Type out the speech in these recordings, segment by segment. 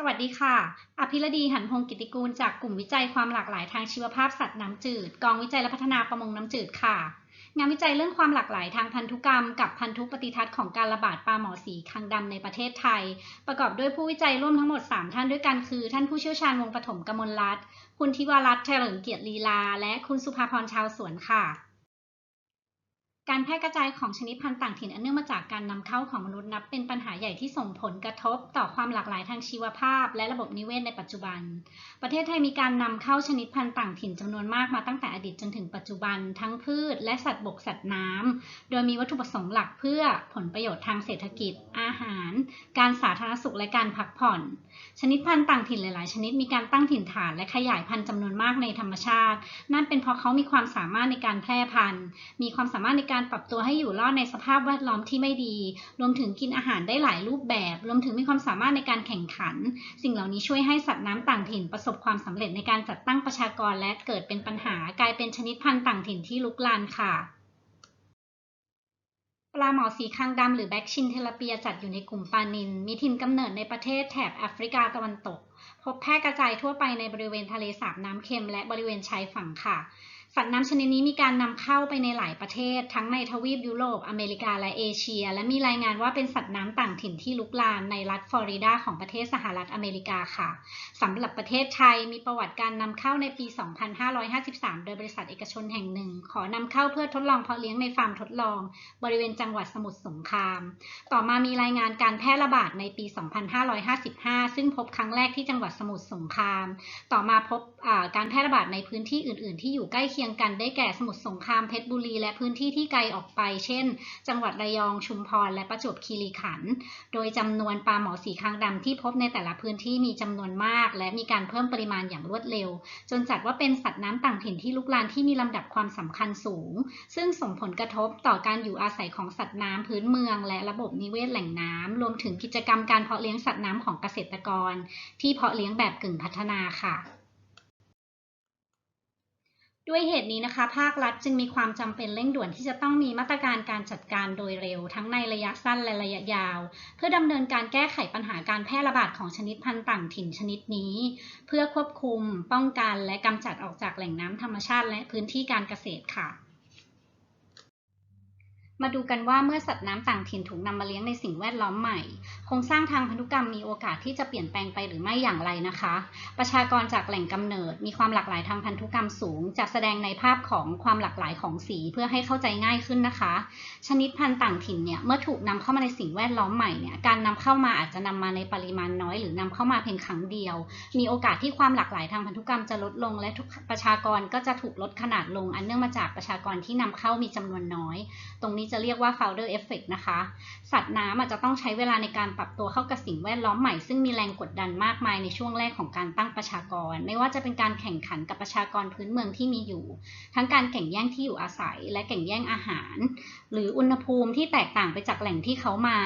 สวัสดีค่ะ อภิรดีหันพงศ์กิติกูลจากกลุ่มวิจัยความหลากหลายทางชีวภาพสัตว์น้ำจืด กองวิจัยและพัฒนาประมงน้ำจืดค่ะ งานวิจัยเรื่องความหลากหลายทางพันธุกรรม กับพันธุปฏิทัศน์ของการระบาดปลาหมอสีคางดำในประเทศไทย ประกอบด้วยผู้วิจัยร่วมทั้งหมด 3 ท่านด้วยกันคือ ท่านผู้เชี่ยวชาญวงปฐมกมลรัตน์คุณทิวารัตน์เฉลิมเกียรติลีลา และคุณสุภาพรชาวสวนค่ะ การแพร่กระจายของชนิดพันธุ์ต่างถิ่นอันเนื่องมาจากการนำเข้าของมนุษย์นับเป็นปัญหาใหญ่ที่ส่งผลกระทบต่อความหลากหลายทางชีวภาพ และระบบนิเวศในปัจจุบัน ประเทศไทยมีการนำเข้าชนิดพันธุ์ต่างถิ่นจำนวนมากมาตั้งแต่อดีตจนถึงปัจจุบัน ทั้งพืช และสัตว์บกสัตว์น้ำโดยมีวัตถุประสงค์หลักเพื่อผลประโยชน์ทางเศรษฐกิจ อาหาร การสาธารณสุขและการพักผ่อน ชนิดพันธุ์ต่างถิ่นหลาย ๆ ชนิดมีการตั้งถิ่นฐานและขยายพันธุ์จำนวนมากในธรรมชาติ นั่นเป็นเพราะเขามีความสามารถในการแพร่พันธุ์ มีความสามารถในการการปรับตัวให้อยู่รอดในสภาพแวดล้อมที่ไม่ดี รวมถึงกินอาหารได้หลายรูปแบบ รวมถึงมีความสามารถในการแข่งขัน สิ่งเหล่านี้ช่วยให้สัตว์น้ำต่างถิ่นประสบความสำเร็จในการจัดตั้งประชากรและเกิดเป็นปัญหากลายเป็นชนิดพันธุ์ต่างถิ่นที่ลุกลานค่ะปลาหมอสีคางดำหรือแบ็กชินเทลเปียจัดอยู่ในกลุ่มปลานิลมีถิ่นกำเนิดในประเทศแถบแอฟริกาตะวันตก พบแพร่กระจายทั่วไปในบริเวณทะเลสาบน้ำเค็มและบริเวณชายฝั่งค่ะ สัตว์น้ำชนิดนี้มีการนำเข้าไปในหลายประเทศ ทั้งในทวีปยุโรป อเมริกาและเอเชีย และมีรายงานว่าเป็นสัตว์น้ำต่างถิ่นที่ลุกลามในรัฐฟลอริดาของประเทศสหรัฐอเมริกาค่ะสำหรับประเทศไทยมีประวัติการนำเข้าในปี 2553 โดยบริษัทเอกชนแห่งหนึ่ง ขอนำเข้าเพื่อทดลองเพาะเลี้ยงในฟาร์มทดลอง บริเวณจังหวัดสมุทรสงคราม ต่อมามีรายงานการแพร่ระบาดในปี 2555 ซึ่งพบครั้งแรกที่จังหวัดสมุทรสงคราม ต่อมาพบการแพร่ระบาดในพื้นที่อื่น ๆ ที่อยู่ใกล้เคียงกันได้แก่สมุทรสงครามเพชรบุรี และพื้นที่ที่ไกลออกไป เช่น จังหวัดระยองชุมพร และประจวบคีรีขันธ์โดยจำนวนปลาหมอสีคางดำที่พบในแต่ละพื้นที่มีจำนวนมาก และมีการเพิ่มปริมาณอย่างรวดเร็ว จนจัดว่าเป็นสัตว์น้ำต่างถิ่นที่ลุกลานที่มีลำดับความสำคัญสูง ซึ่งส่งผลกระทบต่อการอยู่อาศัยของสัตว์น้ำพื้นเมือง และระบบนิเวศแหล่งน้ำรวมถึงกิจกรรมการเพาะเลี้ยงสัตว์น้ำของเกษตรกร ที่เพาะเลี้ยงแบบกึ่งพัฒนาค่ะ ด้วยเหตุนี้นะคะ ภาครัฐจึงมีความจำเป็นเร่งด่วนที่จะต้องมีมาตรการการจัดการโดยเร็ว ทั้งในระยะสั้นและระยะยาว เพื่อดำเนินการแก้ไขปัญหาการแพร่ระบาดของชนิดพันธุ์ต่างถิ่นชนิดนี้ เพื่อควบคุม ป้องกันและกำจัดออกจากแหล่งน้ำธรรมชาติและพื้นที่การเกษตรค่ะ มาดูกันว่าเมื่อสัตว์น้ำต่างถิ่นถูกนำมาเลี้ยงในสิ่งแวดล้อมใหม่ โครงสร้างทางพันธุกรรมมีโอกาสที่จะเปลี่ยนแปลงไปหรือไม่อย่างไรนะคะ ประชากรจากแหล่งกำเนิด มีความหลากหลายทางพันธุกรรมสูงจะแสดงในภาพของความหลากหลายของสีเพื่อให้เข้าใจง่ายขึ้นนะคะ ชนิดพันธุ์ต่างถิ่นเนี่ยเมื่อถูกนำเข้ามาในสิ่งแวดล้อมใหม่เนี่ยการนำเข้ามาอาจจะนำมาในปริมาณน้อย หรือนำเข้ามาเพียงครั้งเดียว มีโอกาสที่ความหลากหลายทางพันธุกรรมจะลดลง และประชากรก็จะถูกลดขนาดลง อันเนื่องมาจากประชากรที่นำเข้ามีจำนวนน้อย ตรงนี้จะเรียกว่า founder เอฟเฟกนะคะ สัตว์น้ำอาจจะต้องใช้เวลาในการปรับตัวเข้ากับสิ่งแวดล้อมใหม่ซึ่งมีแรงกดดันมากมายในช่วงแรกของการตั้งประชากร ไม่ว่าจะเป็นการแข่งขันกับประชากรพื้นเมืองที่มีอยู่ ทั้งการแข่งแย่งที่อยู่อาศัย และแข่งแย่งอาหาร หรืออุณหภูมิที่แตกต่างไปจากแหล่งที่เขามา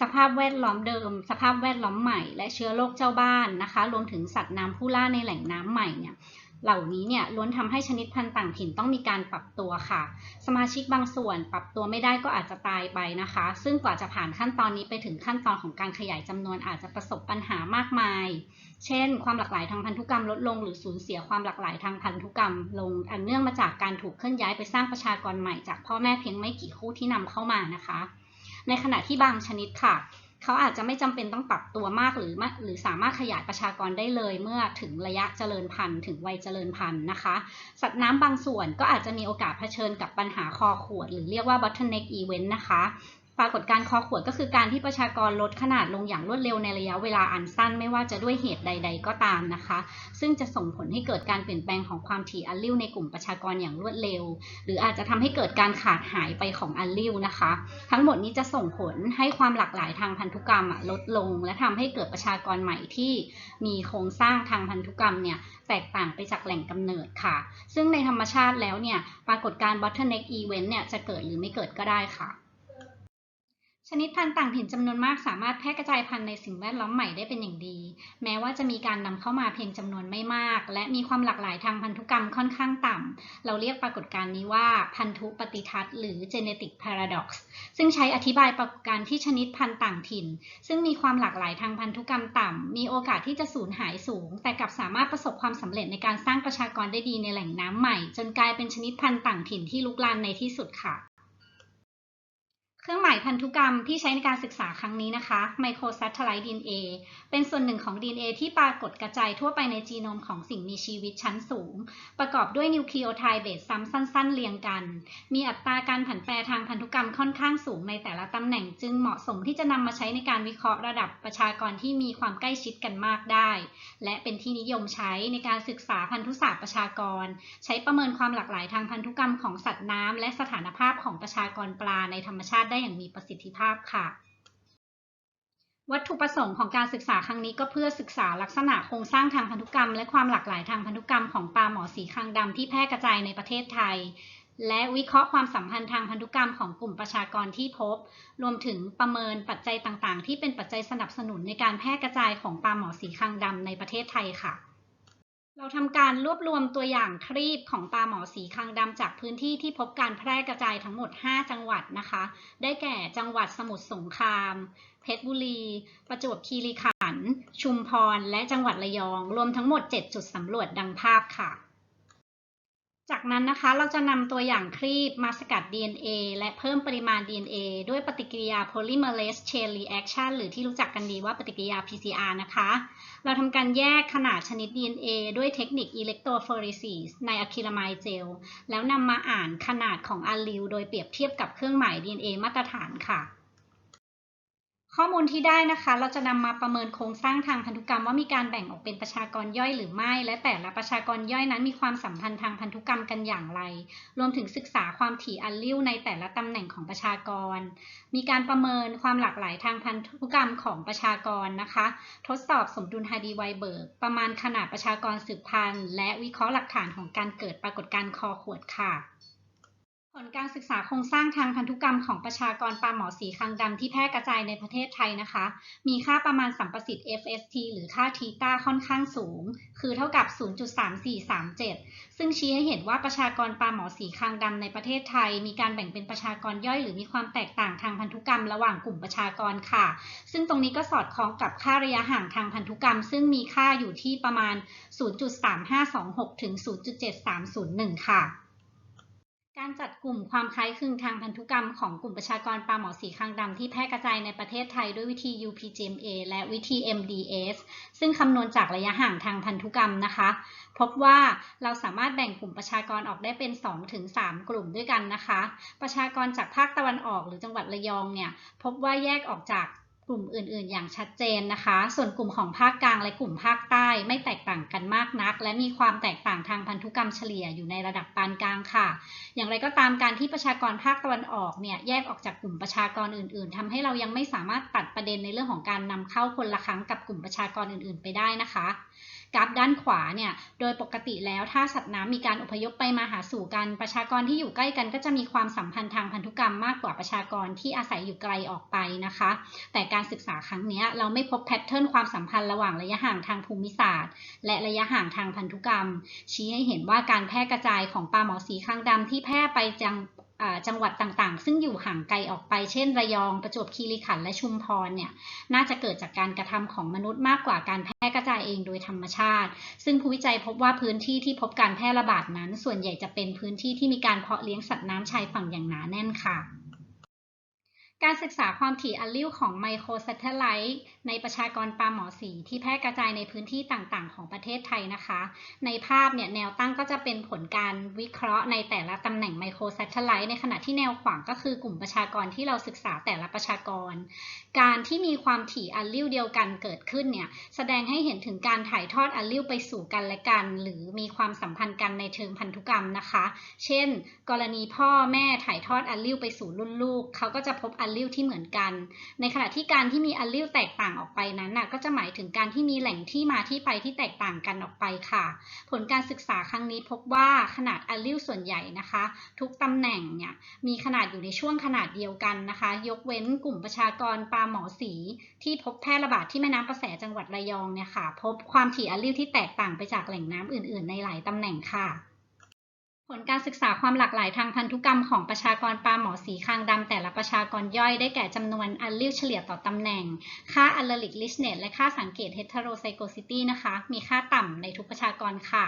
สภาพแวดล้อมเดิม สภาพแวดล้อมใหม่ และเชื้อโรคเจ้าบ้านนะคะ รวมถึงสัตว์น้ำผู้ล่าในแหล่งน้ำใหม่เนี่ย เหล่านี้เนี่ยล้วนทำให้ชนิดพันธุ์ต่างถิ่นต้องมีการปรับตัวค่ะ สมาชิกบางส่วนปรับตัวไม่ได้ก็อาจจะตายไปนะคะ ซึ่งกว่าจะผ่านขั้นตอนนี้ไปถึงขั้นตอนของการขยายจำนวนอาจจะประสบปัญหามากมาย เช่น ความหลากหลายทางพันธุกรรมลดลง หรือสูญเสียความหลากหลายทางพันธุกรรม ลงอันเนื่องมาจากการถูกเคลื่อนย้ายไปสร้างประชากรใหม่จากพ่อแม่เพียงไม่กี่คู่ที่นำเข้ามานะคะ ในขณะที่บางชนิดค่ะ เขาอาจจะไม่จำเป็นต้องปรับตัวมากหรือหรือสามารถขยายประชากรได้เลยเมื่อถึงระยะเจริญพันธุ์ถึงวัยเจริญพันธุ์นะคะ สัตว์น้ำบางส่วนก็อาจจะมีโอกาสเผชิญกับปัญหาคอขวด หรือเรียกว่า bottleneck event นะคะ ปรากฏการคอขวดก็คือการที่ประชากรลดขนาดลงอย่างรวดเร็วในระยะเวลาอันสั้นไม่ว่าจะด้วยเหตุใด ๆ ก็ตามนะคะ ซึ่งจะส่งผลให้เกิดการเปลี่ยนแปลงของความถี่อัลลิวในกลุ่มประชากรอย่างรวดเร็ว หรืออาจจะทำให้เกิดการขาดหายไปของอัลลิวนะคะ ทั้งหมดนี้จะส่งผลให้ความหลากหลายทางพันธุกรรมลดลง และทำให้เกิดประชากรใหม่ที่มีโครงสร้างทางพันธุกรรมเนี่ยแตกต่างไปจากแหล่งกำเนิดค่ะ ซึ่งในธรรมชาติแล้วเนี่ยปรากฏการ bottleneck event เนี่ยจะเกิดหรือไม่เกิดก็ได้ค่ะ ชนิดพันธุ์ต่างถิ่นจำนวนมากสามารถแพร่กระจายพันธุ์ในสิ่งแวดล้อมใหม่ได้เป็นอย่างดี แม้ว่าจะมีการนำเข้ามาเพียงจำนวนไม่มาก และมีความหลากหลายทางพันธุกรรมค่อนข้างต่ำ เราเรียกปรากฏการณ์นี้ว่าพันธุปฏิทัศน์หรือ genetic paradox ซึ่งใช้อธิบายปรากฏการณ์ที่ชนิดพันธุ์ต่างถิ่น ซึ่งมีความหลากหลายทางพันธุกรรมต่ำ มีโอกาสที่จะสูญหายสูง แต่กลับสามารถประสบความสำเร็จในการสร้างประชากรได้ดีในแหล่งน้ำใหม่ จนกลายเป็นชนิดพันธุ์ต่างถิ่นที่ลุกลามในที่สุดค่ะ ครื่องหมายพันธุกรรมที่ใช้ในการศึกษาครั้งนี้นะคะ Microsatellite DNA เป็นส่วนหนึ่งของ DNA ที่ปรากฏกระจายทั่วไปในจีโนมของสิ่งมีชีวิตชั้นสูง ประกอบด้วยนิวคลีโอไทด์เบสซ้ำสั้น ๆ เรียงกัน มีอัตราการผันแปรทางพันธุกรรมค่อนข้างสูงในแต่ละตำแหน่งจึงเหมาะสมที่จะนำมาใช้ในการวิเคราะห์ระดับประชากรที่มีความใกล้ชิดกันมากได้ และเป็นที่นิยมใช้ในการศึกษาพันธุศาสตร์ประชากร ใช้ประเมินความหลากหลายทางพันธุกรรมของสัตว์น้ำและสถานภาพของประชากรปลาในธรรมชาติได้อย่างมีประสิทธิภาพค่ะ วัตถุประสงค์ของการศึกษาครั้งนี้ก็เพื่อศึกษาลักษณะโครงสร้างทางพันธุกรรม และความหลากหลายทางพันธุกรรมของปลาหมอสีคางดำที่แพร่กระจายในประเทศไทย และวิเคราะห์ความสัมพันธ์ทางพันธุกรรมของกลุ่มประชากรที่พบ รวมถึงประเมินปัจจัยต่างๆ ที่เป็นปัจจัยสนับสนุนในการแพร่กระจายของปลาหมอสีคางดำในประเทศไทยค่ะ เราทำการรวบรวมตัวอย่างครีบของปลาหมอสีคางดำจากพื้นที่ที่พบการแพร่กระจายทั้งหมด 5 จังหวัดนะคะ ได้แก่จังหวัดสมุทรสงคราม เพชรบุรี ประจวบคีรีขันธ์ ชุมพร และจังหวัดระยอง รวมทั้งหมด 7 จุดสำรวจดังภาพค่ะ จากนั้นนะคะเราจะนำตัวอย่างครีบมาสกัด DNA และเพิ่มปริมาณ DNA ด้วยปฏิกิริยา polymerase chain reaction หรือที่รู้จักกันดีว่าปฏิกิริยา PCR นะคะ เราทำการแยกขนาดชนิด DNA ด้วยเทคนิค electrophoresis ในอะคริลามายเจล แล้วนำมาอ่านขนาดของอะลีลโดยเปรียบเทียบกับเครื่องหมาย DNA มาตรฐานค่ะ ข้อมูลที่ได้นะคะ เราจะนำมาประเมินโครงสร้างทางพันธุกรรมว่ามีการแบ่งออกเป็นประชากรย่อยหรือไม่ และแต่ละประชากรย่อยนั้นมีความสัมพันธ์ทางพันธุกรรมกันอย่างไร รวมถึงศึกษาความถี่อัลลิลในแต่ละตำแหน่งของประชากร มีการประเมินความหลากหลายทางพันธุกรรมของประชากรนะคะ ทดสอบสมดุลฮาร์ดีไวเบิร์กประมาณขนาดประชากรสืบพันธุ์ และวิเคราะห์หลักฐานของการเกิดปรากฏการณ์คอขวดค่ะ ผลการศึกษาโครงสร้างทางพันธุกรรมของประชากรปลาหมอสีคางดำที่แพร่กระจายในประเทศไทยนะคะ มีค่าประมาณสัมประสิทธิ์ FST หรือค่าทีตาค่อนข้างสูง คือเท่ากับ 0.3437 ซึ่งชี้ให้เห็นว่าประชากรปลาหมอสีคางดำในประเทศไทย มีการแบ่งเป็นประชากรย่อยหรือมีความแตกต่างทางพันธุกรรมระหว่างกลุ่มประชากรค่ะ ซึ่งตรงนี้ก็สอดคล้องกับค่าระยะห่างทางพันธุกรรม ซึ่งมีค่าอยู่ที่ประมาณ 0.3526 ถึง 0.7301 ค่ะ การจัดกลุ่มความคล้ายคลึงทางพันธุกรรมของกลุ่มประชากรปลาหมอสีคางดำที่แพร่กระจายในประเทศไทยด้วยวิธี UPGMA และวิธี MDS ซึ่งคำนวณจากระยะห่างทางพันธุกรรมนะคะ พบว่าเราสามารถแบ่งกลุ่มประชากรออกได้เป็น 2-3 กลุ่มด้วยกันนะคะ ประชากรจากภาคตะวันออกหรือจังหวัดระยองเนี่ยพบว่าแยกออกจาก กลุ่มอื่นๆ อย่างชัดเจนนะคะ ส่วนกลุ่มของภาคกลางและกลุ่มภาคใต้ไม่แตกต่างกันมากนัก และมีความแตกต่างทางพันธุกรรมเฉลี่ยอยู่ในระดับปานกลางค่ะ อย่างไรก็ตามการที่ประชากรภาคตะวันออกเนี่ยแยกออกจากกลุ่มประชากรอื่น ๆทำให้เรายังไม่สามารถตัดประเด็นในเรื่องของการนำเข้าคนละครั้งกับกลุ่มประชากรอื่น ๆ ไปได้นะคะ กราฟด้านขวาเนี่ยโดยปกติแล้วถ้าสัตว์น้ำมีการอพยพไปมาหาสู่กัน ประชากรที่อยู่ใกล้กันก็จะมีความสัมพันธ์ทางพันธุกรรมมากกว่าประชากรที่อาศัยอยู่ไกลออกไปนะคะ แต่การศึกษาครั้งนี้เราไม่พบแพทเทิร์นความสัมพันธ์ระหว่างระยะห่างทางภูมิศาสตร์ และระยะห่างทางพันธุกรรม ชี้ให้เห็นว่าการแพร่กระจายของปลาหมอสีคางดำที่แพร่ไปจัง จังหวัดต่างๆ ซึ่งอยู่ห่างไกลออกไป เช่น ระยอง ประจวบคีรีขันธ์ และชุมพร เนี่ย น่าจะเกิดจากการกระทำของมนุษย์มากกว่าการแพร่กระจายเองโดยธรรมชาติ ซึ่งผู้วิจัยพบว่าพื้นที่ที่พบการแพร่ระบาดนั้น ส่วนใหญ่จะเป็นพื้นที่ที่มีการเพาะเลี้ยงสัตว์น้ำชายฝั่งอย่างหนาแน่นค่ะ การศึกษาความถี่อัลลิวของไมโครแซตเทไลท์ในประชากรปลาหมอสีที่แพร่กระจายในพื้นที่ต่างๆ ของประเทศไทยนะคะ ในภาพเนี่ยแนวตั้งก็จะเป็นผลการวิเคราะห์ในแต่ละตำแหน่งไมโครแซตเทไลท์ในขณะที่แนวขวางก็คือกลุ่มประชากรที่เราศึกษาแต่ละประชากร การที่มีความถี่อัลลิวเดียวกันเกิดขึ้นเนี่ยแสดงให้เห็นถึงการถ่ายทอดอัลลิวไปสู่กันและกัน หรือมีความสัมพันธ์กันในเชิงพันธุกรรมนะคะ เช่น กรณีพ่อแม่ถ่ายทอดอัลลิวไปสู่รุ่นลูกเขาก็จะพบอัลลลิลที่เหมือนกัน ในขณะที่การที่มีอัลลิลแตกต่างออกไปนั้นนะก็จะหมายถึงการที่มีแหล่งที่มาที่ไปที่แตกต่างกันออกไปค่ะ ผลการศึกษาครั้งนี้พบว่าขนาดอัลลิลส่วนใหญ่นะคะ ทุกตำแหน่งเนี่ยมีขนาดอยู่ในช่วงขนาดเดียวกันนะคะ ยกเว้นกลุ่มประชากรปลาหมอสี ที่พบแพร่ระบาดที่แม่น้ำประแสจังหวัดระยองเนี่ยค่ะ พบความถี่อัลลิลที่แตกต่างไปจากแหล่งน้ำอื่น ๆ ในหลายตำแหน่งค่ะ ผลการศึกษาความหลากหลายทางพันธุกรรมของประชากรปลาหมอสีคางดำแต่ละประชากรย่อยได้แก่จำนวนอัลลิลเฉลี่ยต่อตำแหน่ง ค่า allelic richness และค่าสังเกตเฮตโรไซโกซิตี้นะคะ มีค่าต่ำในทุกประชากรค่ะ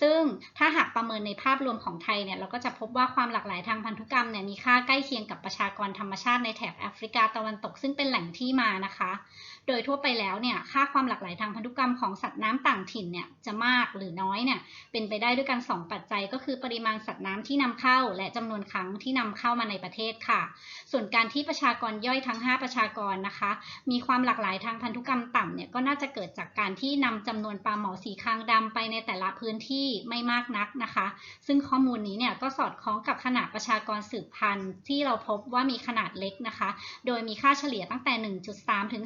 ซึ่งถ้าหากประเมินในภาพรวมของไทยเนี่ยเราก็จะพบว่าความหลากหลายทางพันธุกรรมเนี่ยมีค่าใกล้เคียงกับประชากรธรรมชาติในแถบแอฟริกาตะวันตกซึ่งเป็นแหล่งที่มานะคะ โดยทั่วไปแล้วเนี่ยค่าความหลากหลายทางพันธุกรรมของสัตว์น้ำต่างถิ่นเนี่ยจะมากหรือน้อยเนี่ยเป็นไปได้ด้วยกัน 2 ปัจจัยก็คือปริมาณสัตว์น้ำที่นำเข้า และจำนวนครั้งที่นำเข้ามาในประเทศค่ะ ส่วนการที่ประชากรย่อยทั้ง 5 ประชากรนะคะ มีความหลากหลายทางพันธุกรรมต่ำเนี่ยก็น่าจะเกิดจากการที่นำจำนวนปลาหมอสีคางดำไปในแต่ละพื้นที่ไม่มากนักนะคะ ซึ่งข้อมูลนี้เนี่ยก็สอดคล้องกับขนาดประชากรสืบพันธุ์ที่เราพบว่ามีขนาดเล็กนะคะ โดยมีค่าเฉลี่ยตั้งแต่ 1.3 ถึง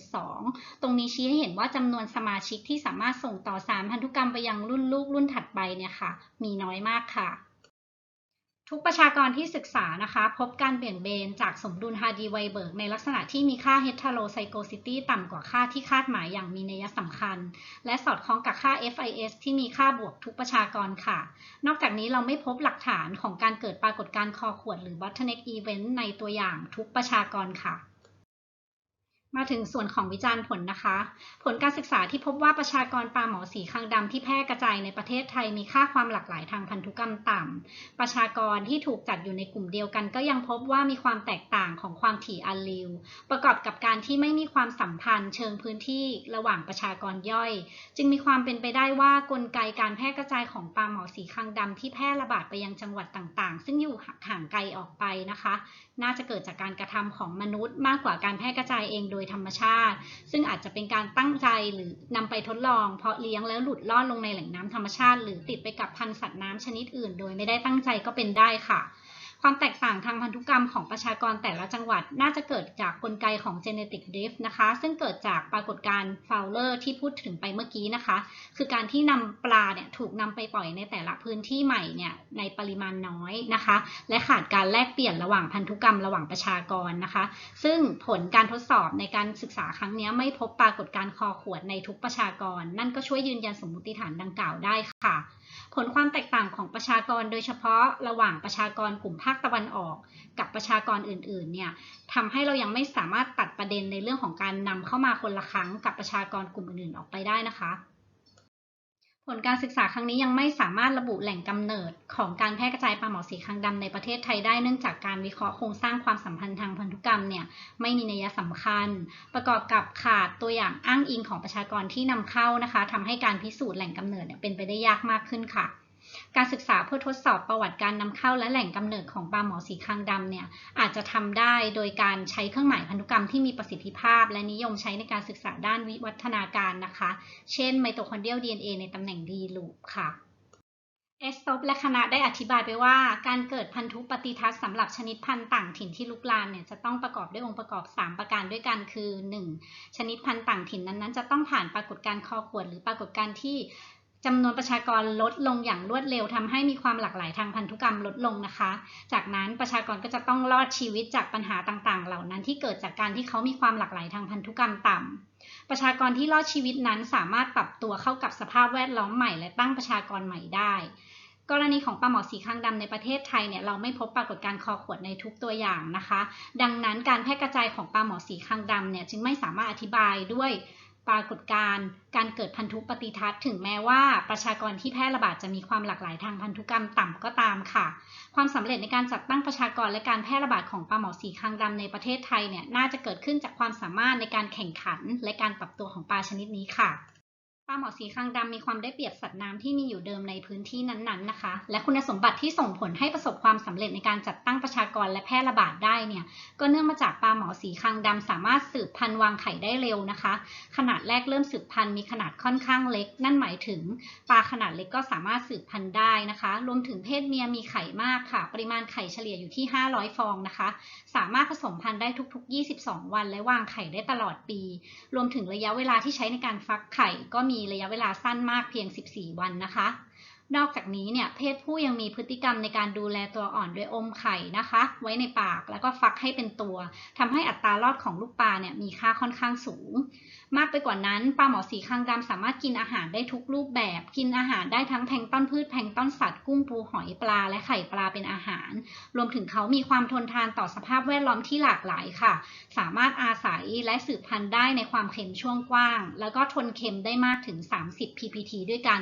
34.2 ตรงนี้ชี้ให้เห็นว่าจำนวนสมาชิกที่สามารถส่งต่อสารพันธุกรรมไปยังรุ่นลูกรุ่นถัดไปเนี่ยค่ะ มีน้อยมากค่ะ ทุกประชากรที่ศึกษานะคะ พบการเปลี่ยนเบนจากสมดุลฮาร์ดีไวเบิร์กในลักษณะที่มีค่า heterozygosity ต่ำกว่าค่าที่คาดหมายอย่างมีนัยสำคัญ และสอดคล้องกับค่า FIS ที่มีค่าบวกทุกประชากรค่ะ นอกจากนี้เราไม่พบหลักฐานของการเกิดปรากฏการณ์คอขวดหรือ bottleneck event ในตัวอย่างทุกประชากรค่ะ มาถึงส่วนของวิจารณ์ผลนะคะ ผลการศึกษาที่พบว่าประชากรปลาหมอสีคางดำที่แพร่กระจายในประเทศไทยมีค่าความหลากหลายทางพันธุกรรมต่ำ ประชากรที่ถูกจัดอยู่ในกลุ่มเดียวกัน ก็ยังพบว่ามีความแตกต่างของความถี่อัลลิลประกอบกับการที่ไม่มีความสัมพันธ์ เชิงพื้นที่ระหว่างประชากรย่อย จึงมีความเป็นไปได้ว่ากลไกการแพร่กระจายของปลาหมอสีคางดำที่แพร่ระบาดไปยังจังหวัดต่างๆ ซึ่งอยู่ห่างไกลออกไปนะคะ น่าจะเกิดจากการกระทำของมนุษย์ มากกว่าการแพร่กระจายเองโดยธรรมชาติ ซึ่งอาจจะเป็นการตั้งใจหรือนำไปทดลอง เพาะเลี้ยงแล้วหลุดล่อนลงในแหล่งน้ำธรรมชาติ หรือติดไปกับพันธุ์สัตว์น้ำชนิดอื่น โดยไม่ได้ตั้งใจก็เป็นได้ค่ะ ความแตกต่างทางพันธุกรรมของประชากรแต่ละจังหวัดน่าจะเกิดจากกลไกของ genetic drift นะคะ ซึ่งเกิดจากปรากฏการณ์ Fowler ที่พูดถึงไปเมื่อกี้นะคะ คือการที่นำปลาเนี่ยถูกนำไปปล่อยในแต่ละพื้นที่ใหม่เนี่ยในปริมาณน้อยนะคะ และขาดการแลกเปลี่ยนระหว่างพันธุกรรมระหว่างประชากรนะคะ ซึ่งผลการทดสอบในการศึกษาครั้งนี้ไม่พบปรากฏการณ์คอขวดในทุกประชากร นั่นก็ช่วยยืนยันสมมติฐานดังกล่าวได้ค่ะ ลความแตกต่างของประชากรโดยเฉพาะระหว่างประชากรกลุ่มภาคตะวันออก กับประชากรอื่นๆ เนี่ยทำให้เรายังไม่สามารถตัดประเด็นในเรื่องของการนำเข้ามาคนละครั้งกับประชากรกลุ่มอื่นๆออกไปได้นะคะ ผลการศึกษาครั้งนี้ยังไม่สามารถระบุแหล่งกำเนิดของการแพร่กระจายปลาหมอสีคางดำในประเทศไทยได้เนื่องจากการวิเคราะห์โครงสร้างความสัมพันธ์ทางพันธุกรรมเนี่ยไม่มีนัยสำคัญ ประกอบกับขาดตัวอย่างอ้างอิงของประชากรที่นำเข้านะคะทำให้การพิสูจน์แหล่งกำเนิดเนี่ยเป็นไปได้ยากมากขึ้นค่ะ การศึกษาเพื่อทดสอบประวัติการนำเข้าและแหล่งกำเนิดของปลาหมอสีคางดำเนี่ยอาจจะทำได้โดยการใช้เครื่องหมายพันธุกรรมที่มีประสิทธิภาพ และนิยมใช้ในการศึกษาด้านวิวัฒนาการนะคะ เช่นไมโตคอนเดรียล DNA ในตำแหน่งดีลูปค่ะเอสโตปและคณะได้อธิบายไปว่า การเกิดพันธุปฏิทัศน์สำหรับชนิดพันธุ์ต่างถิ่นที่ลุกลามเนี่ยจะต้องประกอบด้วยองค์ประกอบ 3 ประการด้วยกันคือ 1. ชนิดพันธุ์ต่างถิ่นนั้นๆ จะต้องผ่านปรากฏการณ์คอขวดหรือปรากฏการณ์ที่ จำนวนประชากรลดลงอย่างรวดเร็วทำให้มีความหลากหลายทางพันธุกรรมลดลงนะคะ จากนั้นประชากรก็จะต้องรอดชีวิตจากปัญหาต่างๆ เหล่านั้นที่เกิดจากการที่เขามีความหลากหลายทางพันธุกรรมต่ำ ประชากรที่รอดชีวิตนั้นสามารถปรับตัวเข้ากับสภาพแวดล้อมใหม่และตั้งประชากรใหม่ได้ กรณีของปลาหมอสีข้างดำในประเทศไทยเนี่ยเราไม่พบปรากฏการณ์คอขวดในทุกตัวอย่างนะคะ ดังนั้นการแพร่กระจายของปลาหมอสีข้างดำเนี่ยจึงไม่สามารถอธิบายด้วย ปรากฏการณ์การเกิดพันธุปฏิทัศน์ถึงแม้ว่าประชากรที่แพร่ระบาดจะมีความหลากหลายทางพันธุกรรมต่ำก็ตามค่ะ ความสำเร็จในการจัดตั้งประชากรและการแพร่ระบาดของปลาหมอสีคางดำในประเทศไทยเนี่ยน่าจะเกิดขึ้นจากความสามารถในการแข่งขัน และการปรับตัวของปลาชนิดนี้ค่ะ ปลาหมอสีคางดำมีความได้เปรียบสัตว์น้ำที่มีอยู่เดิมในพื้นที่นั้นๆนะคะ และคุณสมบัติที่ส่งผลให้ประสบความสำเร็จในการจัดตั้งประชากรและแพร่ระบาดได้เนี่ย ก็เนื่องมาจากปลาหมอสีคางดำสามารถสืบพันธุ์วางไข่ได้เร็วนะคะ ขนาดแรกเริ่มสืบพันธุ์มีขนาดค่อนข้างเล็ก นั่นหมายถึงปลาขนาดเล็กก็สามารถสืบพันธุ์ได้นะคะ รวมถึงเพศเมียมีไข่มากค่ะ ปริมาณไข่เฉลี่ยอยู่ที่ 500 ฟองนะคะ สามารถผสมพันธุ์ได้ทุก ๆ 22 วัน และวางไข่ได้ตลอดปี รวมถึงระยะเวลาที่ใช้ในการฟักไข่ก็มีีระยะเวลาสั้นมากเพียง 14 วันนะคะ นอกจากนี้เนี่ยเพศผู้ยังมีพฤติกรรมในการดูแลตัวอ่อนด้วยอมไข่นะคะ ไว้ในปากแล้วก็ฟักให้เป็นตัวทำให้อัตรารอดของลูกปลาเนี่ยมีค่าค่อนข้างสูง มากไปกว่านั้นปลาหมอสีคางดำสามารถกินอาหารได้ทุกรูปแบบ กินอาหารได้ทั้งแพงต้นพืชแพงต้นสัตว์กุ้งปูหอยปลาและไข่ปลาเป็นอาหาร รวมถึงเขามีความทนทานต่อสภาพแวดล้อมที่หลากหลายค่ะ สามารถอาศัยและสืบพันธุ์ได้ในความเค็มช่วงกว้าง แล้วก็ทนเค็มได้มากถึง 30 ppt ด้วยกัน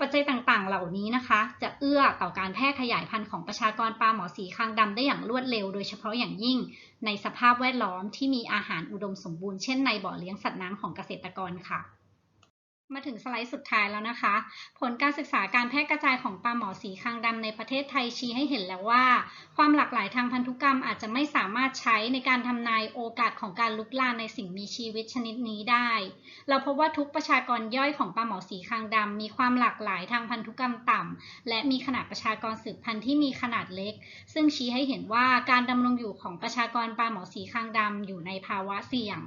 ปัจจัยต่างๆเหล่านี้นะคะ จะเอื้อต่อการแพร่ขยายพันธุ์ของประชากรปลาหมอสีคางดำได้อย่างรวดเร็ว โดยเฉพาะอย่างยิ่งในสภาพแวดล้อมที่มีอาหารอุดมสมบูรณ์เช่นในบ่อเลี้ยงสัตว์น้ำของเกษตรกรค่ะ มาถึงสไลด์สุดท้ายแล้วนะคะ ผลการศึกษาการแพร่กระจายของปลาหมอสีคางดำในประเทศไทยชี้ให้เห็นแล้วว่า ความหลากหลายทางพันธุกรรมอาจจะไม่สามารถใช้ในการทำนายโอกาสของการลุกลามในสิ่งมีชีวิตชนิดนี้ได้ เราพบว่าทุกประชากรย่อยของปลาหมอสีคางดำมีความหลากหลายทางพันธุกรรมต่ำและมีขนาดประชากรสืบพันธุ์ที่มีขนาดเล็ก ซึ่งชี้ให้เห็นว่าการดำรงอยู่ของประชากรปลาหมอสีคางดำอยู่ในภาวะเสี่ยง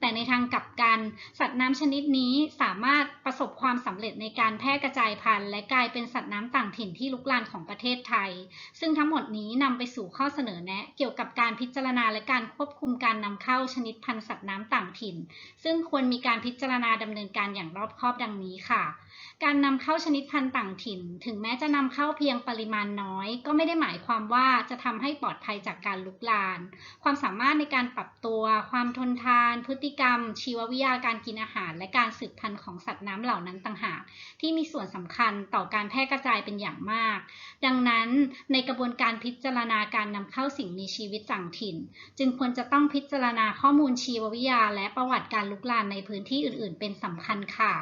แต่ในทางกลับกัน สัตว์น้ำชนิดนี้สามารถประสบความสำเร็จในการแพร่กระจายพันธุ์ และกลายเป็นสัตว์น้ำต่างถิ่นที่ลุกลามของประเทศไทย ซึ่งทั้งหมดนี้นำไปสู่ข้อเสนอแนะ เกี่ยวกับการพิจารณาและการควบคุมการนำเข้าชนิดพันธุ์สัตว์น้ำต่างถิ่น ซึ่งควรมีการพิจารณาดำเนินการอย่างรอบคอบดังนี้ค่ะ การนำเข้าชนิดพันธุ์ต่างถิ่น ถึงแม้จะนำเข้าเพียงปริมาณน้อย ก็ไม่ได้หมายความว่าจะทำให้ปลอดภัยจากการลุกลามความสามารถในการปรับตัว ความทนทาน พฤติกรรม ชีววิทยาการกินอาหาร และการสืบพันธุ์ของสัตว์น้ำเหล่านั้นต่างหากที่มีส่วนสำคัญต่อการแพร่กระจายเป็นอย่างมาก ดังนั้นในกระบวนการพิจารณาการนำเข้าสิ่งมีชีวิตต่างถิ่น จึงควรจะต้องพิจารณาข้อมูลชีววิทยา และประวัติการลุกลามในพื้นที่อื่น ๆ เป็นสำคัญค่ะ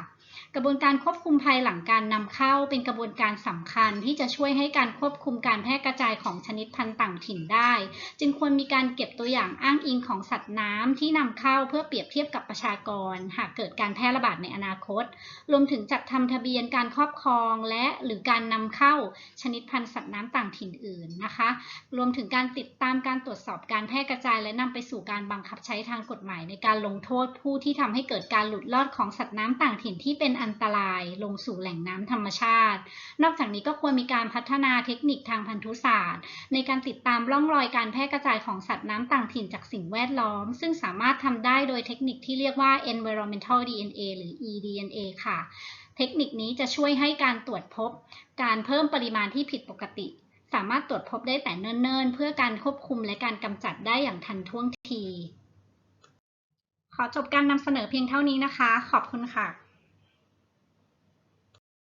กระบวนการควบคุมภัยหลังการนำเข้าเป็นกระบวนการสำคัญที่จะช่วยให้การควบคุมการแพร่กระจายของชนิดพันธุ์ต่างถิ่นได้ จึงควรมีการเก็บตัวอย่างอ้างอิงของสัตว์น้ำที่นำเข้าเพื่อเปรียบเทียบกับประชากร หากเกิดการแพร่ระบาดในอนาคต รวมถึงจัดทำทะเบียนการครอบครองและหรือการนำเข้าชนิดพันธุ์สัตว์น้ำต่างถิ่นอื่นนะคะ รวมถึงการติดตามการตรวจสอบการแพร่กระจาย และนำไปสู่การบังคับใช้ทางกฎหมายในการลงโทษผู้ที่ทำให้เกิดการหลุดรอดของสัตว์น้ำต่างถิ่นที่เป็นอันตรายลงสู่แหล่งน้ำธรรมชาติ นอกจากนี้ก็ควรมีการพัฒนาเทคนิคทางพันธุศาสตร์ ในการติดตามร่องรอยการแพร่กระจายของสัตว์น้ำต่างถิ่นจากสิ่งแวดล้อม ซึ่งสามารถทำได้โดยเทคนิคที่เรียกว่า environmental DNA หรือ eDNA ค่ะ เทคนิคนี้จะช่วยให้การตรวจพบ การเพิ่มปริมาณที่ผิดปกติ สามารถตรวจพบได้แต่เนิ่นๆ เพื่อการควบคุมและการกำจัดได้อย่างทันท่วงทีขอจบการนำเสนอเพียงเท่านี้นะคะ ขอบคุณค่ะ